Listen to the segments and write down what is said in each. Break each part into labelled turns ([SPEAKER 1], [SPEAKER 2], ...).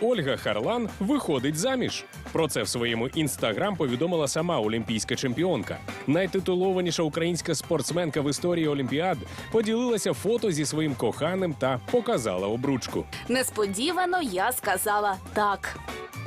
[SPEAKER 1] Ольга Харлан виходить заміж. Про це в своєму інстаграм повідомила сама олімпійська чемпіонка. Найтитулованіша українська спортсменка в історії Олімпіад поділилася фото зі своїм коханим та показала обручку.
[SPEAKER 2] Несподівано я сказала так.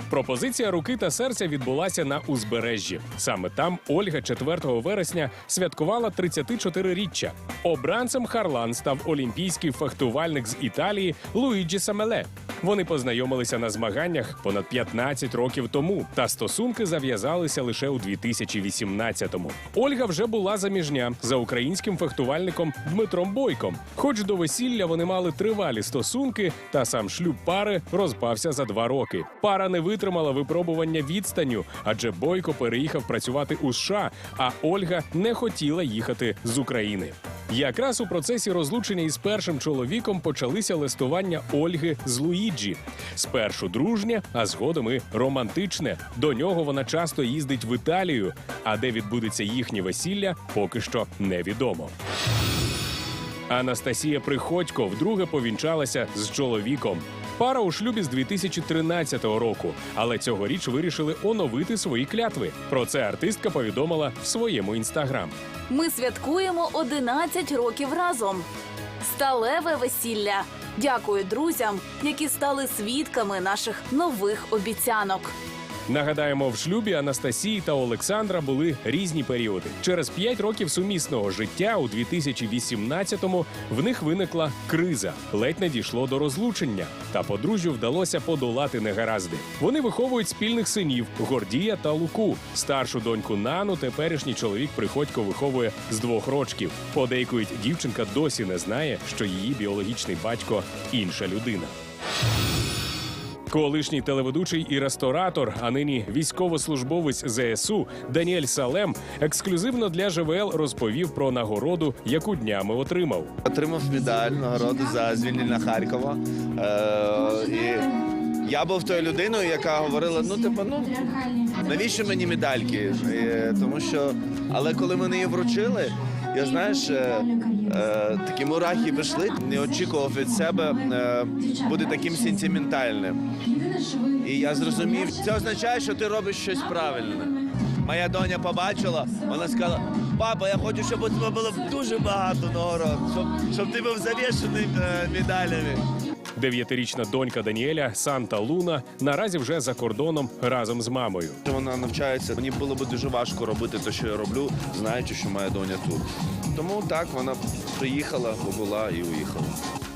[SPEAKER 1] Пропозиція руки та серця відбулася на узбережжі. Саме там Ольга 4 вересня святкувала 34-річчя. Обранцем Харлан став олімпійський фехтувальник з Італії Луїджі Самеле. Вони познайомилися на змаганнях понад 15 років тому, та стосунки зав'язалися лише у 2018-му. Ольга вже була заміжня за українським фехтувальником Дмитром Бойком. Хоч до весілля вони мали тривалі стосунки, та сам шлюб пари розпався за два роки. Пара не витримала випробування відстанню, адже Бойко переїхав працювати у США, а Ольга не хотіла їхати з України. Якраз у процесі розлучення із першим чоловіком почалися листування Ольги з Луїджі. Спершу дружнє, а згодом і романтичне. До нього вона часто їздить в Італію. А де відбудеться їхнє весілля, поки що невідомо. Анастасія Приходько вдруге повінчалася з чоловіком. Пара у шлюбі з 2013 року, але цьогоріч вирішили оновити свої клятви. Про це артистка повідомила в своєму інстаграм.
[SPEAKER 2] Ми святкуємо 11 років разом. Сталеве весілля. Дякую друзям, які стали свідками наших нових обіцянок.
[SPEAKER 1] Нагадаємо, в шлюбі Анастасії та Олександра були різні періоди. Через п'ять років сумісного життя у 2018-му в них виникла криза. Ледь не дійшло до розлучення. Та подружжю вдалося подолати негаразди. Вони виховують спільних синів Гордія та Луку. Старшу доньку Нану теперішній чоловік Приходько виховує з двох рочків. Подейкують, дівчинка досі не знає, що її біологічний батько інша людина. Колишній телеведучий і ресторатор, а нині військовослужбовець ЗСУ Даніель Салем ексклюзивно для ЖВЛ розповів про нагороду, яку днями отримав.
[SPEAKER 3] Отримав медаль нагороду за звільнення Харкова. Е, і я був тою людиною, яка говорила: ну, типу, ну навіщо мені медальки? І, тому що, але коли мене її вручили, я знаєш, е, е, такі мурахи пішли, не очікував від себе е, бути таким сентиментальним. І я зрозумів, це означає, що ти робиш щось правильне. Моя доня побачила, вона сказала: папа, я хочу, щоб у тебе було дуже багато нагород, щоб, щоб ти був завішений е, медалями.
[SPEAKER 1] Дев'ятирічна донька Даніеля Санта Луна наразі вже за кордоном разом з мамою.
[SPEAKER 3] Вона навчається. Мені було б дуже важко робити те, що я роблю, знаючи, що моя доня тут. Тому так вона приїхала, побула і уїхала.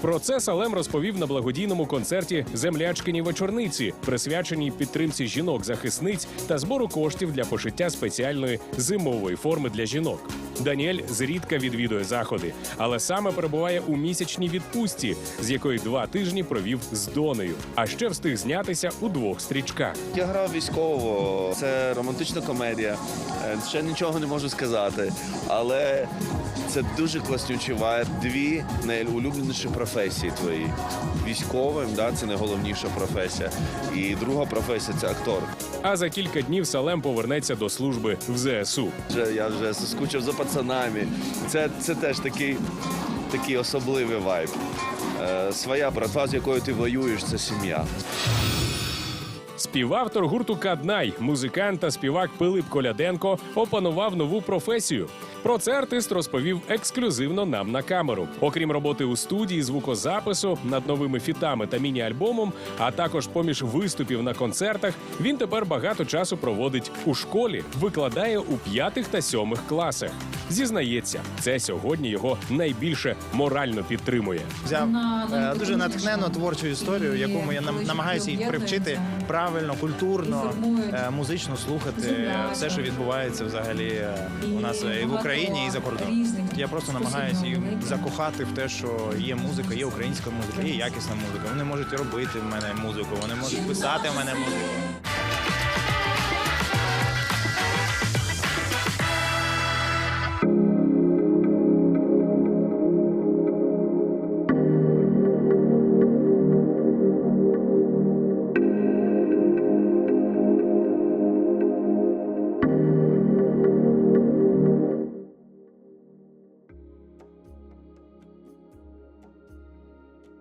[SPEAKER 1] Про це Салем розповів на благодійному концерті Землячкині вечорниці, присвяченій підтримці жінок-захисниць та збору коштів для пошиття спеціальної зимової форми для жінок. Даніель зрідка відвідує заходи, але саме перебуває у місячній відпустці, з якої два тижні провів з донею. А ще встиг знятися у двох стрічках.
[SPEAKER 3] Я грав військового, це романтична комедія. Е, Ще нічого не можу сказати, але це дуже класнючий вайб. Дві найулюбленіші професії твої. Військовим, да, це найголовніша професія. І друга професія це актор.
[SPEAKER 1] А за кілька днів Салем повернеться до служби в ЗСУ.
[SPEAKER 3] Вже я вже соскучив за пацанами. Це, це теж такий, такий особливий вайб. Е, своя братва, з якою ти воюєш, це сім'я.
[SPEAKER 1] Співавтор гурту Каднай, музикант та співак Пилип Коляденко опанував нову професію. Про це артист розповів ексклюзивно нам на камеру. Окрім роботи у студії, звукозапису над новими фітами та міні-альбомом, а також поміж виступів на концертах, він тепер багато часу проводить у школі, викладає у п'ятих та сьомих класах. Зізнається, це сьогодні його найбільше морально підтримує.
[SPEAKER 4] взяв е, дуже натхненну творчу історію, яку я нам намагаюся їх привчити правильно, культурно, е, музично слухати все, що відбувається взагалі е, у нас е, і в Україні, і за кордоном. Я просто намагаюся їм закохати в те, що є музика, є українська музика, є якісна музика. Вони можуть робити в мене музику, вони можуть писати в мене музику.